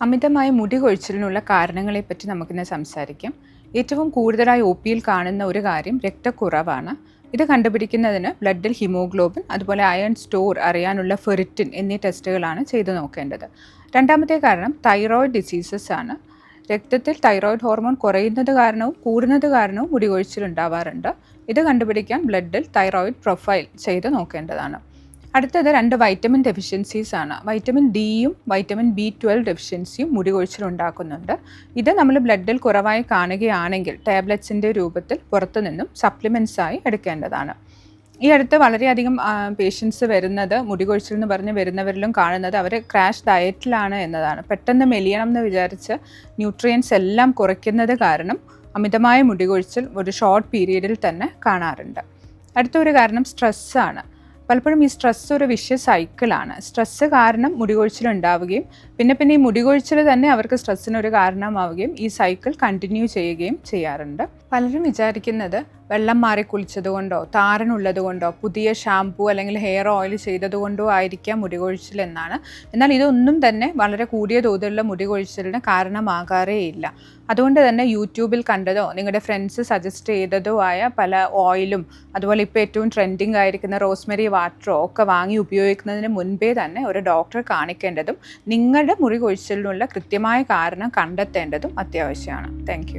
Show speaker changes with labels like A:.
A: അമിതമായ മുടി കൊഴിച്ചിലിനുള്ള കാരണങ്ങളെപ്പറ്റി നമുക്കിന്ന് സംസാരിക്കാം. ഏറ്റവും കൂടുതലായി ഒ പിയിൽ കാണുന്ന ഒരു കാര്യം രക്തക്കുറവാണ്. ഇത് കണ്ടുപിടിക്കുന്നതിന് ബ്ലഡിൽ ഹിമോഗ്ലോബിൻ അതുപോലെ അയൺ സ്റ്റോർ അറിയാനുള്ള ഫെറിറ്റിൻ എന്നീ ടെസ്റ്റുകളാണ് ചെയ്തു നോക്കേണ്ടത്. രണ്ടാമത്തെ കാരണം തൈറോയിഡ് ഡിസീസസ് ആണ്. രക്തത്തിൽ തൈറോയിഡ് ഹോർമോൺ കുറയുന്നത് കാരണവും കൂടുന്നത് കാരണവും മുടികൊഴിച്ചിലുണ്ടാവാറുണ്ട് ഇത് കണ്ടുപിടിക്കാൻ ബ്ലഡിൽ തൈറോയിഡ് പ്രൊഫൈൽ ചെയ്ത് നോക്കേണ്ടതാണ്. അടുത്തത് രണ്ട് വൈറ്റമിൻ ഡെഫിഷ്യൻസീസ് ആണ്. വൈറ്റമിൻ ഡിയും വൈറ്റമിൻ ബി ട്വൽവ് ഡെഫിഷ്യൻസിയും മുടി കൊഴിച്ചിലുണ്ടാക്കുന്നുണ്ട് ഇത് നമ്മൾ ബ്ലഡിൽ കുറവായി കാണുകയാണെങ്കിൽ ടാബ്ലറ്റ്സിന്റെ രൂപത്തിൽ പുറത്തു നിന്നും സപ്ലിമെന്റ്സ് ആയി എടുക്കേണ്ടതാണ്. ഈ അടുത്ത് വളരെയധികം പേഷ്യൻസ് വരുന്നത് മുടി കൊഴിച്ചിൽ എന്ന് പറഞ്ഞ് വരുന്നവരിലും കാണുന്നത് അവർ ക്രാഷ് ഡയറ്റിലാണ് എന്നതാണ്. പെട്ടെന്ന് മെലിയണം എന്ന് വിചാരിച്ച് ന്യൂട്രിയൻസ് എല്ലാം കുറയ്ക്കുന്നത് കാരണം അമിതമായ മുടി കൊഴിച്ചിൽ ഒരു ഷോർട്ട് പീരീഡിൽ തന്നെ കാണാറുണ്ട്. അടുത്തൊരു കാരണം സ്ട്രെസ്സാണ് പലപ്പോഴും ഈ സ്ട്രെസ് ഒരു വിഷ്യ സൈക്കിളാണ് സ്ട്രെസ്സ് കാരണം മുടികൊഴിച്ചിൽ ഉണ്ടാവുകയും പിന്നെ പിന്നെ ഈ മുടികൊഴിച്ചിൽ തന്നെ അവർക്ക് സ്ട്രെസ്സിനൊരു കാരണമാവുകയും ഈ സൈക്കിൾ കണ്ടിന്യൂ ചെയ്യുകയും ചെയ്യാറുണ്ട്. പലരും വിചാരിക്കുന്നത് വെള്ളം മാറി താരനുള്ളത് കൊണ്ടോ പുതിയ ഷാംപൂ അല്ലെങ്കിൽ ഹെയർ ഓയിൽ ചെയ്തതുകൊണ്ടോ ആയിരിക്കാം മുടികൊഴിച്ചിൽ എന്നാണ്. എന്നാൽ ഇതൊന്നും തന്നെ വളരെ കൂടിയ തോതിലുള്ള മുടികൊഴിച്ചിലിന് കാരണമാകാറേ ഇല്ല. അതുകൊണ്ട് തന്നെ യൂട്യൂബിൽ കണ്ടതോ നിങ്ങളുടെ ഫ്രണ്ട്സ് സജസ്റ്റ് ചെയ്തതോ ആയ പല ഓയിലും അതുപോലെ ഇപ്പോൾ ഏറ്റവും ട്രെൻഡിങ് ആയിരിക്കുന്ന റോസ്മെറി വാട്ടറോ ഒക്കെ വാങ്ങി ഉപയോഗിക്കുന്നതിന് മുൻപേ തന്നെ ഒരു ഡോക്ടറെ കാണിക്കേണ്ടതും നിങ്ങളുടെ മുറി കൊഴിച്ചിലിനുള്ള കൃത്യമായ കാരണം കണ്ടെത്തേണ്ടതും അത്യാവശ്യമാണ്. താങ്ക്